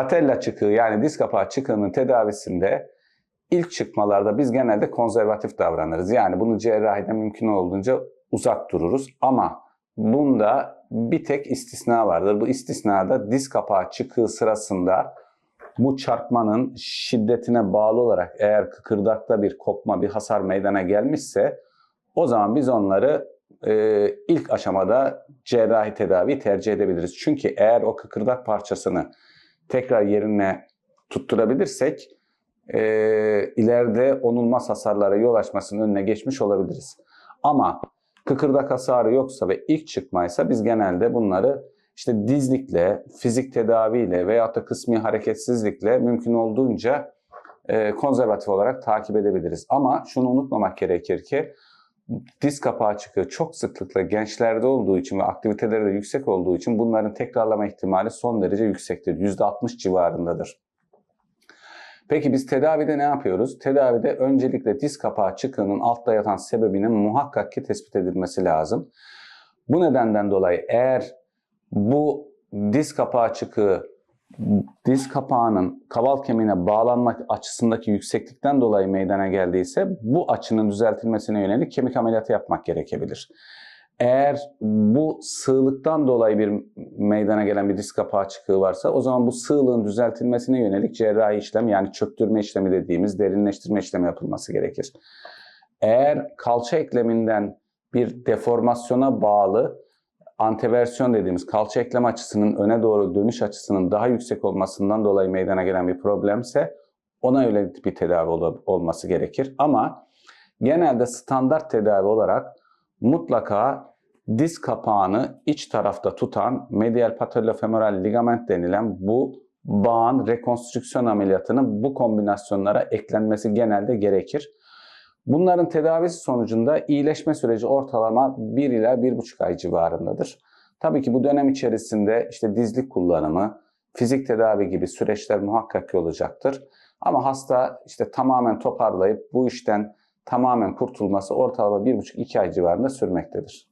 patella çıkığı yani diz kapağı çıkığının tedavisinde ilk çıkmalarda biz genelde konservatif davranırız. Yani bunu cerrahide mümkün olduğunca uzak dururuz. Ama bunda bir tek istisna vardır. Bu istisnada diz kapağı çıkığı sırasında bu çarpmanın şiddetine bağlı olarak eğer kıkırdakta bir kopma, bir hasar meydana gelmişse o zaman biz onları e, ilk aşamada cerrahi tedavi tercih edebiliriz. Çünkü eğer o kıkırdak parçasını tekrar yerine tutturabilirsek e, ileride onulmaz hasarlara yol açmasının önüne geçmiş olabiliriz. Ama kıkırdak hasarı yoksa ve ilk çıkmaysa biz genelde bunları işte dizlikle, fizik tedaviyle veyahut da kısmi hareketsizlikle mümkün olduğunca e, konservatif olarak takip edebiliriz. Ama şunu unutmamak gerekir ki diz kapağı çıkığı çok sıklıkla gençlerde olduğu için ve aktiviteleri de yüksek olduğu için bunların tekrarlama ihtimali son derece yüksektir. %60 civarındadır. Peki biz tedavide ne yapıyoruz? Tedavide öncelikle diz kapağı çıkığının altta yatan sebebinin muhakkak ki tespit edilmesi lazım. Bu nedenden dolayı eğer bu diz kapağı çıkığı diz kapağının kaval kemiğine bağlanmak açısındaki yükseklikten dolayı meydana geldiyse bu açının düzeltilmesine yönelik kemik ameliyatı yapmak gerekebilir. Eğer bu sığlıktan dolayı bir meydana gelen bir diz kapağı çıkığı varsa o zaman bu sığlığın düzeltilmesine yönelik cerrahi işlem yani çöktürme işlemi dediğimiz derinleştirme işlemi yapılması gerekir. Eğer kalça ekleminden bir deformasyona bağlı anteversiyon dediğimiz kalça eklem açısının öne doğru dönüş açısının daha yüksek olmasından dolayı meydana gelen bir problemse ona yönelik bir tedavi ol- olması gerekir. Ama genelde standart tedavi olarak mutlaka diz kapağını iç tarafta tutan medial patellofemoral ligament denilen bu bağın rekonstrüksiyon ameliyatının bu kombinasyonlara eklenmesi genelde gerekir. Bunların tedavisi sonucunda iyileşme süreci ortalama 1 ila 1,5 ay civarındadır. Tabii ki bu dönem içerisinde işte dizlik kullanımı, fizik tedavi gibi süreçler muhakkak ki olacaktır. Ama hasta işte tamamen toparlayıp bu işten tamamen kurtulması ortalama 1,5-2 ay civarında sürmektedir.